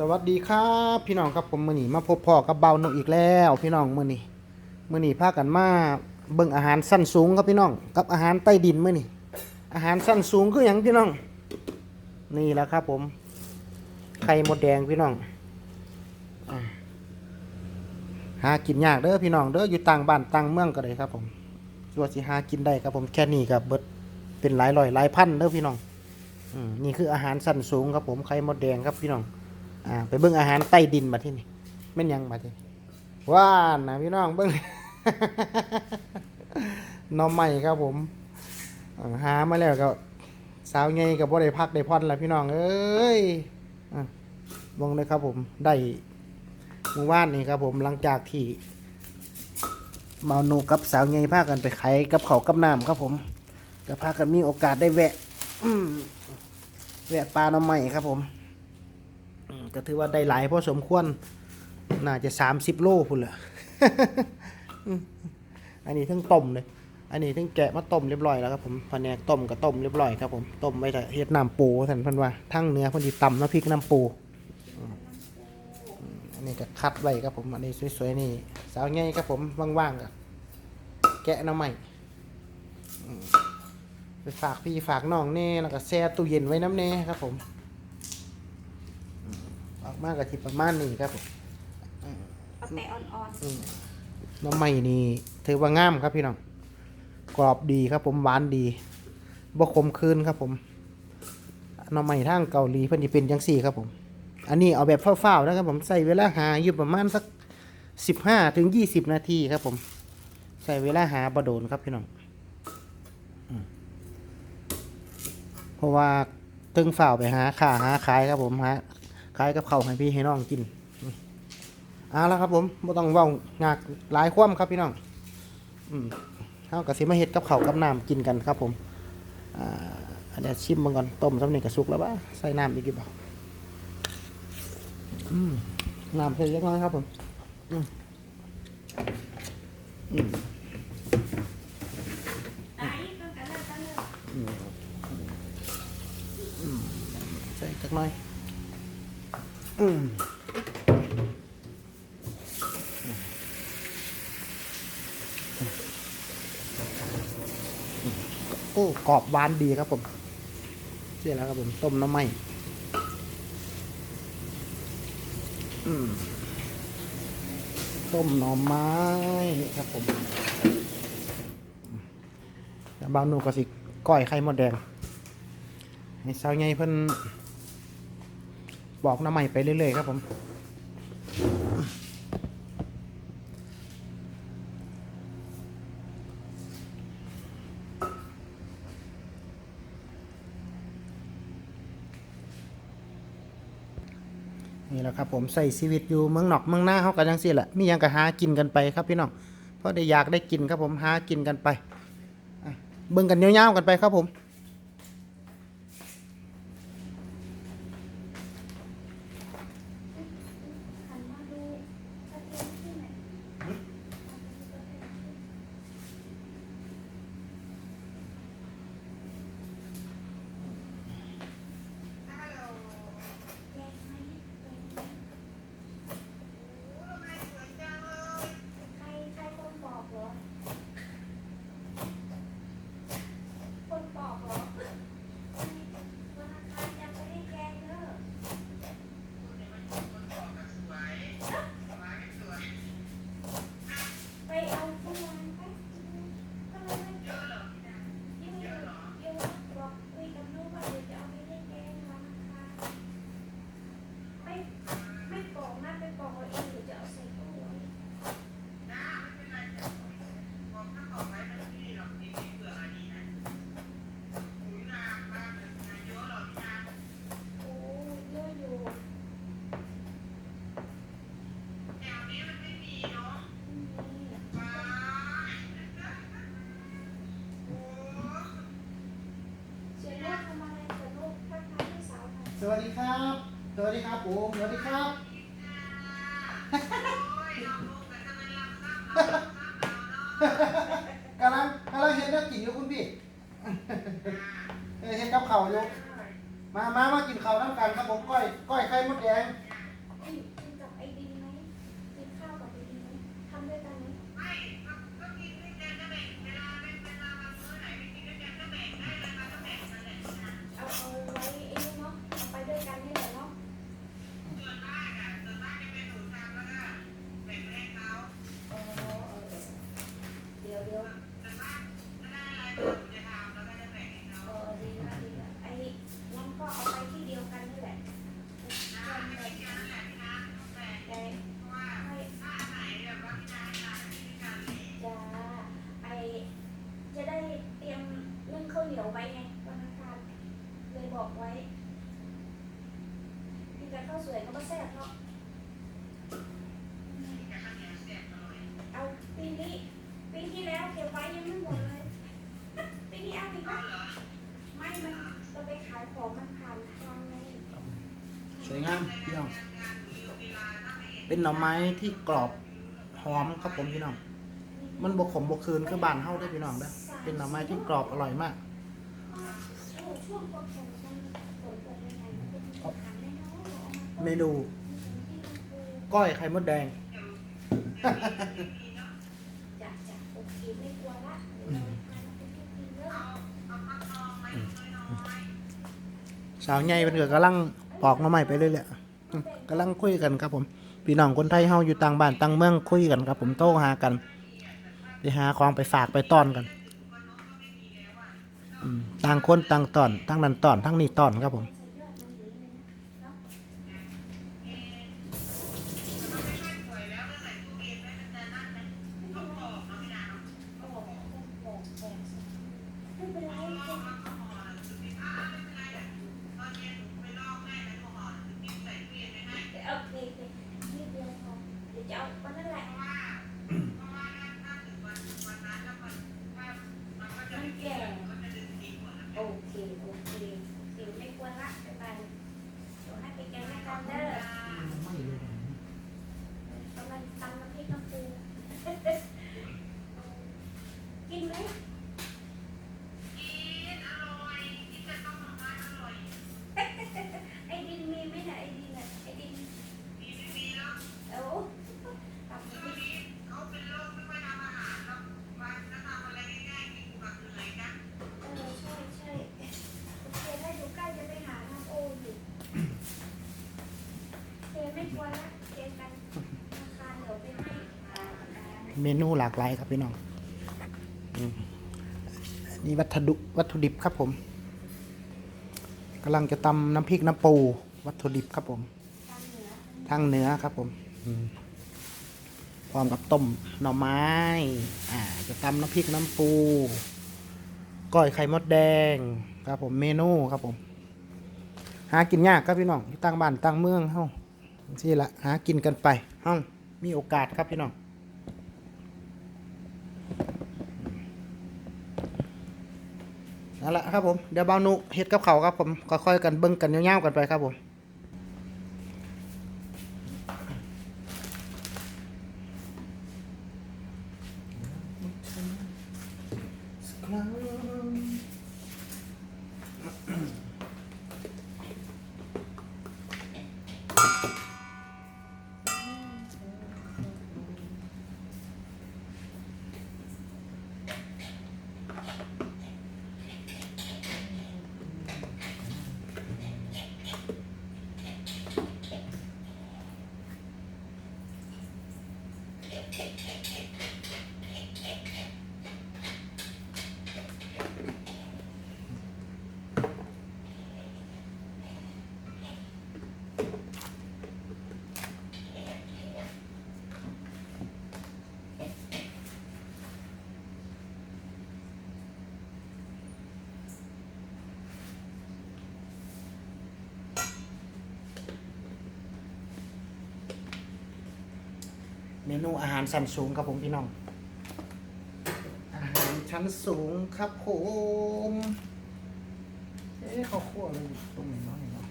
สวัสดีครับพี่น้องครับผมมือนีมาพบพ่อกับเบาหนุอีกแล้ว พี่น้องมือนีมือนีพากันมาเบิ่งอาหารสั้นสูงครับพี่น้อง กับอาหารใต้ดินมือนีอาหารสั้นสูงคืออย่างพี่น้อง นี่แหละครับ ผมไข่มดแดงพี่น้องหากินยากเด้อพี่น้องเด้ออยู่ต่างบ้านต่างเมืองก็ได้ครับผมชัวสิหากินได้ครับผมแค่นี้กับเบิดเป็นหลายร้อยหลายพันเด้อพี่น้องอนี่คืออาหารสั้นสูงครับผมไข่มดแดงครับพี่น้อง อ่าไปเบิ่งอาหารใต้ดินมาที่นี่แม่นยังมาที่นี่ว่านนะพี่น้องเบิ่ง หน้องใหม่ครับผมอ่าหามาแล้วก็สาวไงกับบ่ได้พักได้พอนแล้วพี่น้องเอ้ยอะเบิ่งเลยครับผมได้เมื่อวานนี่ครับผมหลังจากที่เมาหนูกับสาวไงพากันไปไขกับเขาวกับน้ำครับผมก็พากันมีโอกาสได้แวะ แวะปลาหน้องใหม่ครับผม ก็ถือว่าได้หลายพอสมควร น่าจะสามสิบโลพุ่นแหละอืมอันนี้ทั้งต้มเลย อันนี้ทั้งแกะมาต้มเรียบร้อยแล้วครับผมแนกต้มกับต้มเรียบร้อยครับผมต้มไว้แต่เฮ็ดน้ำปูท่านพันว่าทั้งเนื้อพันธีตำน้ำพริกน้ำปู อันนี้ก็คัดไว้ครับผม อันนี้สวยๆนี่สาวง่ายครับผมว่างๆกับแกะน้ำใหม่ไปฝากพี่ฝากน้องเน่แล้วก็แช่ตู้เย็นไว้น้ำเน่ครับผม มากกับที่ประมาณนี้ครับผมเอาแต่อ่อนอืมน้ำใหม่นี่ถือว่างามครับพี่น้องกรอบดีครับผมหวานดีบ่ขมคืนครับผมน้ำใหม่ทางเกาหลีเพิ่นสิเป็นจังซี่ครับผม อันนี้เอาแบบเฝ้าวๆนะครับผมใส่เวลาหาอยู่ประมาณสักสิบห้าถึงยี่สิบนาทีครับผม ใส่เวลาหาบโดนครับพี่น้องอืมเพราะว่าตึงฝ่าวไปหาค่าหาขายครับผมหา ขายกับเขาให้พี่ให้น้องกินเอาละครับผมบ่ต้องว้างากหลายความครับพี่น้องอืมเฮาวก็สิมาเฮ็ดกับเขากับน้ำกินกันครับผมอ่าเดี๋ยวชิมมันก่อนต้มสำเร็จกระสุกแล้วบ่าใส่น้ำอีกกี่บ่าอืมน้ำใส่เล็กน้อยครับผมอืมอืม ๆไอ้ต้องการเลิกต้องเลิก ใส่จักหน่อย อืม โอ้กรอบหวานดีครับผมเสร็จแล้วครับผมต้มน้ำไหมอืมต้มหน่อไม้ครับผมแล้วบางนูก็สิก้อยไข่มดแดง ให้สาวใหญ่เพิ่น บอกน้ำใหม่ไปเรื่อยๆครับผมนี่แหละครับผมใส่ชีวิตอยู่เมืองนอกเมืองหน้าเขากันจังซี่แหละมียังก็หากินกันไปครับพี่น้องเพราะได้อยากได้กินครับผมหากินกันไปเบิ่งกันยาวๆกันไปครับผม หันมาดูกระเทียมที่ไหนแกงไหมใครใครคนปอกเหรอคนปอกเหรอวันอังคารจะไปให้แกงเด้อ ไปเอาพวกมันไปก็เลยไม่เยอะหรอเยอะเยอะหรอเยอะบอกคุยกับลูกว่าเดี๋ยวจะเอาไปให้แกงวันอังคารไม่ไม่ปอกนะไปปอกเอาเองเดี๋ยวจะเอาใส่ตู้ไว้โอ้เยอะอยู่ไม่มีเสียลูกทำอะไรเสียลูกทักทายพี่ สวัสดีครับ สวัสดีครับผมสวัสดีครับกำลังกำลังเห็นนักกินอยู่คุณพี่เออเห็นกับเข่าอยู่มามามากินเข่าน้ำกันครับผมก้อย ก้อยไข่มดแดง สวยก็มาแซ่บเนาะเอาปีนี้ปีที่แล้วเก็บไว้ยังไม่หมดเลยปีนี้เอาอีกปะไม่มันจะไปขายของมันผ่านทางไงสวยงามพี่น้อง เป็นหน่อไม้ที่กรอบหอมครับผมพี่น้อง มันบกขมบกคืนคือบานเฮาได้อพี่น้องเด้อเป็นหน่อไม้ที่กรอบอร่อยมากโอ้ช่วงก่อนๆมั เมนู ก้อยไข่มดแดง สาวใหญ่เป็นเกิดกำลังปอกหน่อไม้ไปเรื่อยๆกำลังคุยกันครับผมพี่น้องคนไทยเฮาอยู่ต่างบ้านต่างเมืองคุยกันครับ ผมโต้หากันไปหาของไปฝากไปต้อนกันต่างคนต่างตอนทั้งนั้นตอนทั้งนี้ตอนครับผมเป็นไรโอเคโอเคนิดเดียวพอเดี๋ยวจะเอาวันนั้นแหละมันแก่โอเคโอเคสิวไม่ควรละไปไปเดี๋ยวให้ไปแกงแม่กันเด้อกำลังตำน้ำพริกน้ำปูกินไหม ไอ้ดินมีไหมเนี่ยไอ้ดินอะไอ้ดินเอ้าตับน้ำพริกเออใช่ใช่โอเคถ้าอยู่ใกล้จะไปหาน้ำโออยู่เคไม่กลัวละเจอกันธนาคารเดี๋ยวไปให้อ่าอ่า เมนูหลากหลายครับพี่น้องอนี่วัตถุวัตถุดิบครับผมกำลังจะตำน้ำพริกน้ำปู วัตถุดิบครับผมทางเหนือทางเหนือครับผมอืมพร้อมกับต้มหน่อไม้ อ่า จะตำน้ำพริกน้ำปู ก้อยไข่มดแดง ครับผมเมนูครับผม หากินยากครับพี่น้องที่ตั้งบ้านตั้งเมืองเฮ้าที่ละหากินกันไปเฮ้ามีโอกาสครับพี่น้อง นั่นแหละครับผมเดี๋ยวเบานุเฮ็ดกับเขาครับผมค่อยๆกันเบิ้งกันยาวๆกันไปครับผม เมนูอาหารชั้นสูงครับผมพี่น้อง อาหารชั้นสูงครับผมเอ๊ะเขาวคั่วอะไรอยู่ตรงไหนเนาะเนี่ยเนาะ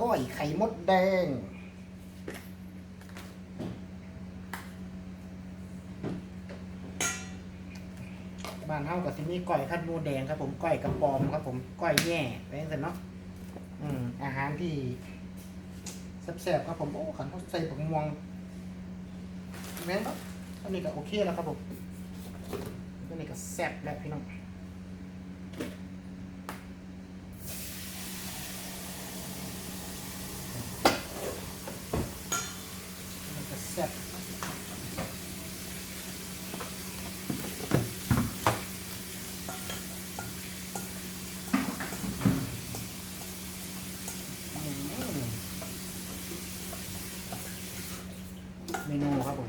ก้อยไข่มดแดงบ้านเฮากับที่นี่ก้อยคัดหมูแดงครับผมก้อยกระปอมครับผมก้อยแย่ไปจังซั่นเนาะ อืมอาหารที่แซ่บๆครับผมโอ้ขันเขาใส่ผักม่วงแม่นปะอันนี้ก็โอเคแล้วครับผมอันนี้ก็แซ่บแล้วพี่น้องอันนี้ก็แซ่บอืมเมนูครับผม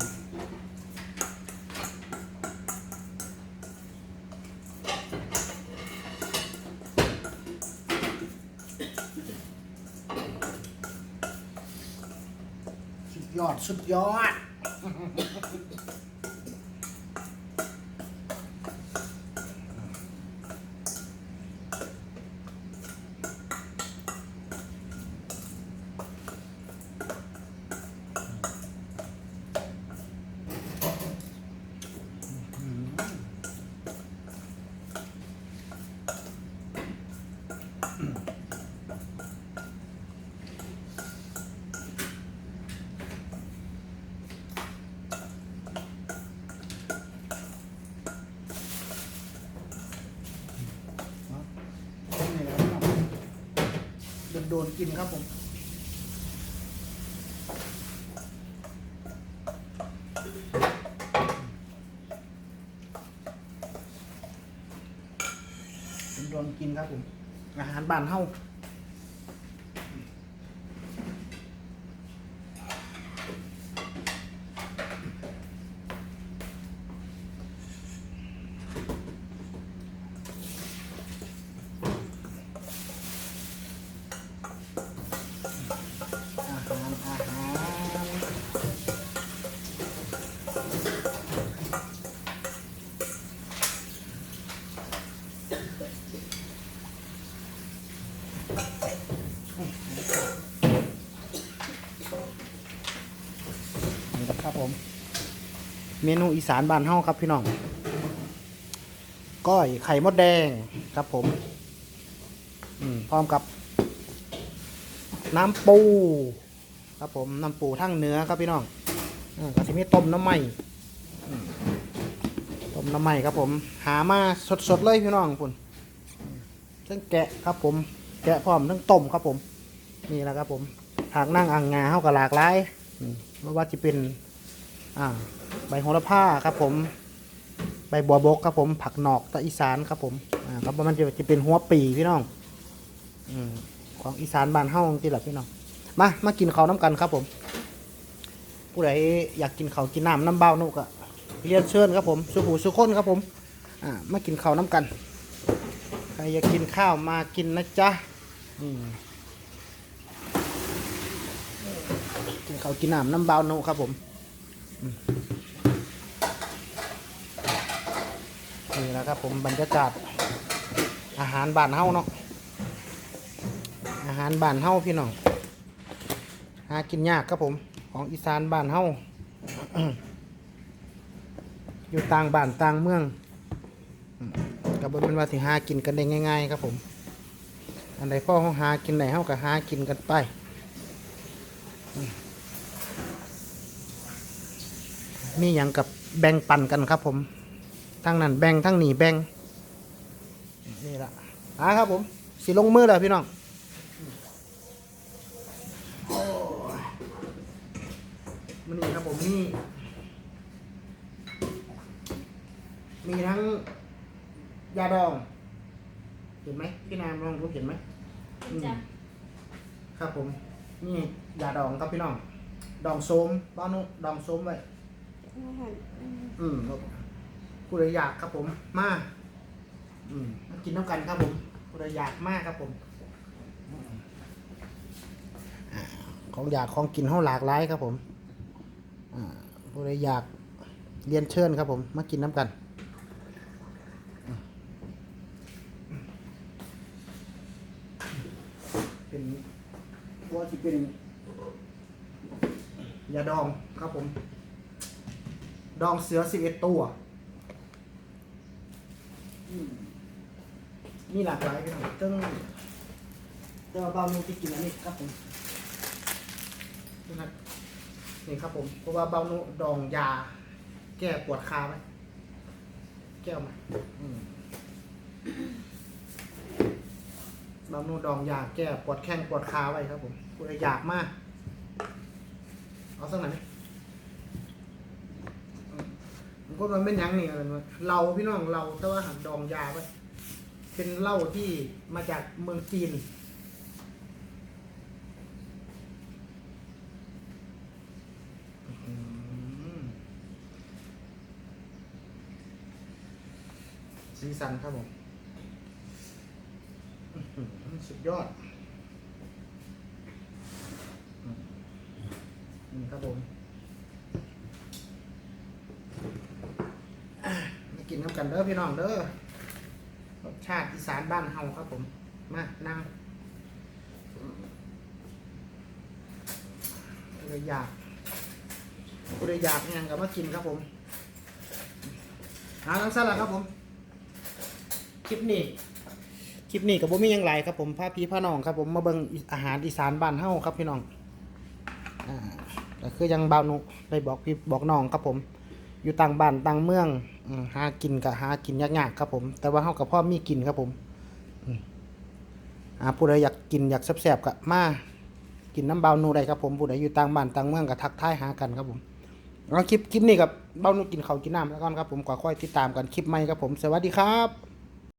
ย อดสุดยอด นี่แหละครับโดนโดนกินครับผม โดนกินครับผม อาหารบ้านเฮาหารอาหารนี่ครับผม เมนูอีสานบ้านเฮาครับพี่น้องก้อยไข่มดแดงครับผมพร้อมกับ น้ำปู ครับผมน้ำปูทั้งเนื้อครับพี่น้องอ่าก็จะมีต้มน้ำไหมอืมต้มน้ำไหมครับผม หามาสดๆเลยพี่น้องคุณทั้งแกะครับผม แกะพร้อมทั้งต้มครับผม นี่แหละครับผมหากนั่งอ่างงาเฮากับหลากหลายไม่ว่าจะเป็น อ่า ใบโหระพาครับผม ใบบัวบกครับผม ผักหนอกตะอีสานครับผมอ่าครับมันจะจะเป็นหัวปีพี่น้องอืมของอีสานบ้านเฮ้าที่หลับพี่น้องมามากินข้าวน้ำกันครับผม ผู้ใดอยากกินข้าวกินน้ำน้ำเบ้านุกอะเรียนเชิญครับผมสุผูสุคนครับผมอ่ามากินข้าวน้ำกันใครอยากกินข้าวมากินนะจ๊ะอืมกินข้าวกินน้ำน้ำเบ้านุครับผม นี่แหละครับผมบรรยากาศอาหารบ้านเฮาเนาะอาหารบ้านเฮาพี่น้องหากินยากครับผม ของอีสานบ้านเฮาอยู่ต่างบ้านต่างเมืองก็บ่แม่นว่าสิหากินกันได้ง่าย ๆ ครับผม อันใดพ่อเฮาหากินได้เฮาก็หากินกันไปอื มมีหยังกับแบ่งปันกันครับผมทั้งนั้นแบ่งทั้งนี้แบ่งนี่ละอ่าครับผมสิลงมือแล้วพี่น้องมันนี่ครับผมมีมีทั้งยาดอง เห็นไหมพี่นามลองดูเห็นไหมอืมจ้ะครับผม นี่ยาดองครับพี่น้อง ดองโสมบ้านุดองโสมไว้ อาหารอืมอืมครับผู้ใดอยากครับผม มา อืมมากินน้ำกันครับผมผู้ใดอยากมากครับผมอืมอ่าของอยากของกินห้าหลากหลายครับผมอ่าผู้ใดอยากเรียนเชิญครับผม มากินน้ำกันอืมเป็นว่าที่เป็นยาดองครับผม ดองเสือสิบเอ็ดตัวอืมมีหลากหลายพี่น้องตึ้งเจ้าบานูที่กินอันนี้ครับผมนี่ครับนี่ครับผมเพราะว่าบานูดองยา แก้ปวดขาไหมแก้วไหมอืมบานูดองยาแก้ปวดแข้งปวดขาไว้ครับผมปวดอยากมาก เอาสักหน่อยไหมมัน ก็มันเป็นยังนี่อะไรวะเราพี่น้องเราแต่ว่าหักดองยาไปเป็นเหล้าที่มาจากเมืองจีนอื้อหือสีสันครับผมสุดยอด นี่ครับครับผมอะมา กันเด้อพี่น้องเด้อรสชาติอีสานบ้านเฮาครับผม มานั่งผู้ใดอยากผู้ใดอยากงานก็มากินครับผมหาทั้งสั้นละครับผม คลิปนี้ คลิปนี้กับผมมียังไรครับผมพาพี่พาน้องครับผมมาเบิ่งอาหารอีสานบ้านเฮาครับพี่น้องอ่าก็คือยังบ่าวนุได้บอกพี่บอกน้องครับผม อยู่ต่างบ้านต่างเมืองอหากินกับหากินยากๆครับผม แต่ว่าเฮากับพ่อมีกินครับผมอ่าผู้ใดอยากกินอยากแซ่บๆกับมากินน้ำเบ่าวนุได้ครับผมผู้ใดอยู่ต่างบ้านต่างเมืองกับทักทายหากันครับผมเอาคลิปคลิปนี้กับเบ่าวนุกินเขากินน้ำแล้วกันครับผมก็ค่อยติดตามกันคลิปใหม่ครับผม สวัสดีครับ